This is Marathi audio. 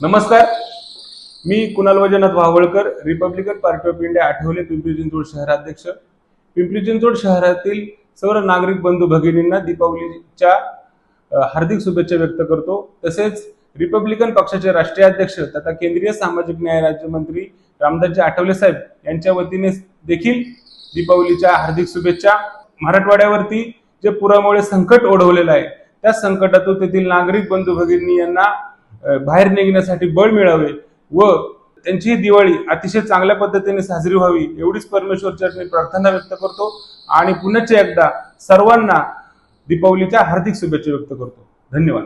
नमस्कार. मी Kunal Vaijnath Vavalkar Republican Party of India Athawale Pimpri Chinchwad शहराध्यक्ष. पिंपरी चिंचवड शहरातील सर्व नागरिक बंधू भगिनींना दीपावलीच्या हार्दिक शुभेच्छा व्यक्त करतो. तसेच रिपब्लिकन पक्षाचे राष्ट्रीय अध्यक्ष तथा केंद्रीय सामाजिक न्याय राज्यमंत्री रामदासजी आठवले साहेब यांच्या वतीने देखील दीपावलीच्या हार्दिक शुभेच्छा. मराठवाड्यावरती जे पुरामुळे संकट ओढवलेलं आहे त्या संकटातून तेथील नागरिक बंधू भगिनी यांना बाहेर निघण्यासाठी बळ मिळावे व त्यांची दिवाळी अतिशय चांगल्या पद्धतीने साजरी व्हावी एवढीच परमेश्वर चरणी प्रार्थना व्यक्त करतो. आणि पुन्हा एकदा सर्वांना दीपावलीच्या हार्दिक शुभेच्छा व्यक्त करतो. धन्यवाद.